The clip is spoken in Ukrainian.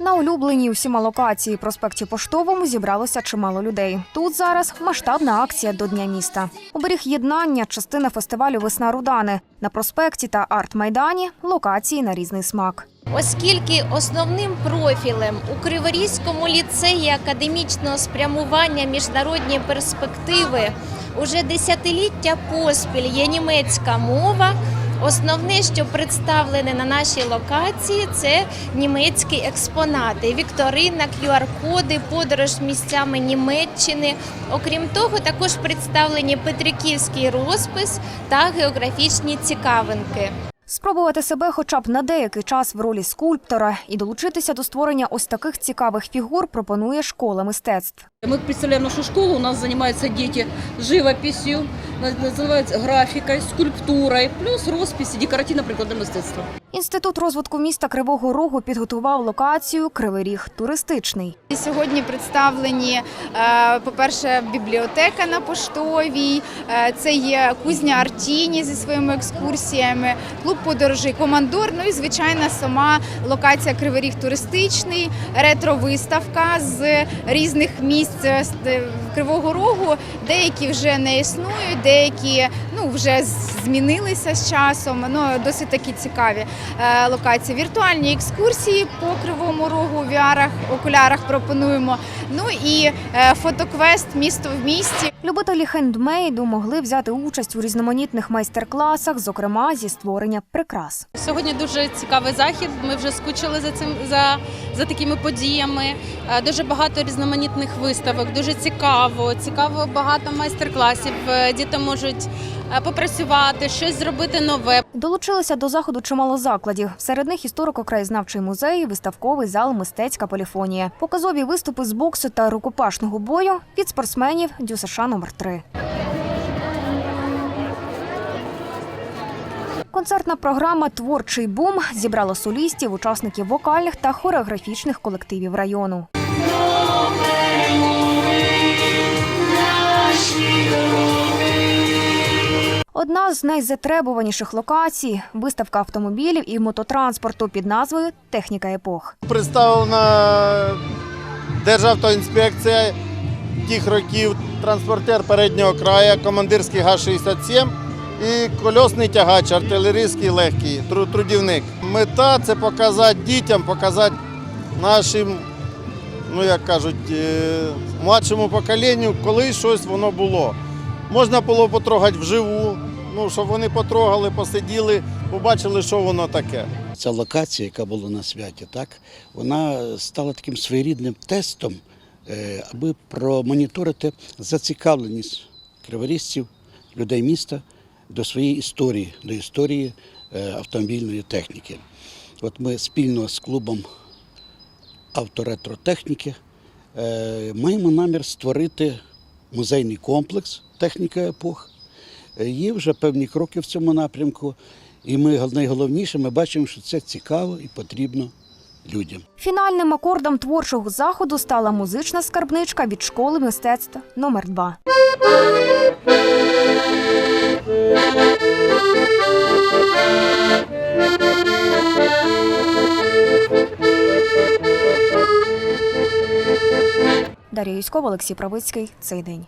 На улюбленій усіма локації проспекті Поштовому зібралося чимало людей. Тут зараз масштабна акція до Дня міста. Оберіг єднання, частина фестивалю Весна Рудани. На проспекті та арт-майдані локації на різний смак. Оскільки основним профілем у Криворізькому ліцеї академічного спрямування міжнародні перспективи уже десятиліття поспіль є німецька мова. Основне, що представлене на нашій локації, це німецькі експонати, вікторина, QR-коди, подорож місцями Німеччини. Окрім того, також представлені Петриківський розпис та географічні цікавинки. Спробувати себе хоча б на деякий час в ролі скульптора і долучитися до створення ось таких цікавих фігур пропонує школа мистецтв. Мы представляем нашу школу, у нас занимаются дети живописью, на- графіка, скульптура, плюс росписи, декоративно прикладне мистецтво. Інститут розвитку міста Кривого Рогу підготував локацію Кривий Ріг туристичний. Сьогодні представлені, е, по-перше, бібліотека на поштовій, е, це є кузня Артіні зі своїми екскурсіями, клуб подорожей Командор. Ну і звичайно, сама локація Кривий Ріг туристичний, ретро-виставка з різних місць е, Кривого Рогу. Деякі вже не існують, деякі ну вже змінилися з часом. Ну досить такі цікаві е, локації. Віртуальні екскурсії по Кривому Рогу у VR, окулярах пропонуємо. Ну і е, фотоквест місто в місті. Любителі хендмейду могли взяти участь у різноманітних майстер-класах, зокрема зі створення прикрас. Сьогодні дуже цікавий захід. Ми вже скучили за цим за, за такими подіями. Е, Дуже багато різноманітних виставок, дуже цікаво. Цікаво багато майстер-класів. Діти можуть попрацювати, щось зробити нове. Долучилися до заходу чимало закладів. Серед них історико-краєзнавчий музей, виставковий зал, мистецька поліфонія, показові виступи з боксу та рукопашного бою від спортсменів ДЮСШ номер 3 Концертна програма Творчий бум зібрала солістів, учасників вокальних та хореографічних колективів району. Одна з найзатребуваніших локацій виставка автомобілів і мототранспорту під назвою Техніка епох. Представлена Державтоінспекція тих років, транспортер переднього краю, командирський ГАЗ-67 і кольосний тягач, артилерійський легкий, трудівник. Мета це показати дітям, показати нашим, ну як кажуть, е, младшому поколінню, коли щось воно було. Можна було потрогати вживу, ну, щоб вони потрогали, посиділи, побачили, що воно таке. Ця локація, яка була на святі, так, вона стала таким своєрідним тестом, е, аби промоніторити зацікавленість криворізців, людей міста до своєї історії, до історії е, автомобільної техніки. От ми спільно з клубом авторетротехніки е, маємо намір створити музейний комплекс техніка епох. Е, Є вже певні кроки в цьому напрямку, і ми найголовніше, ми бачимо, що це цікаво і потрібно людям. Фінальним акордом творчого заходу стала музична скарбничка від школи мистецтв номер 2 Дар'я Юськова, Олексій Правицький. Цей день.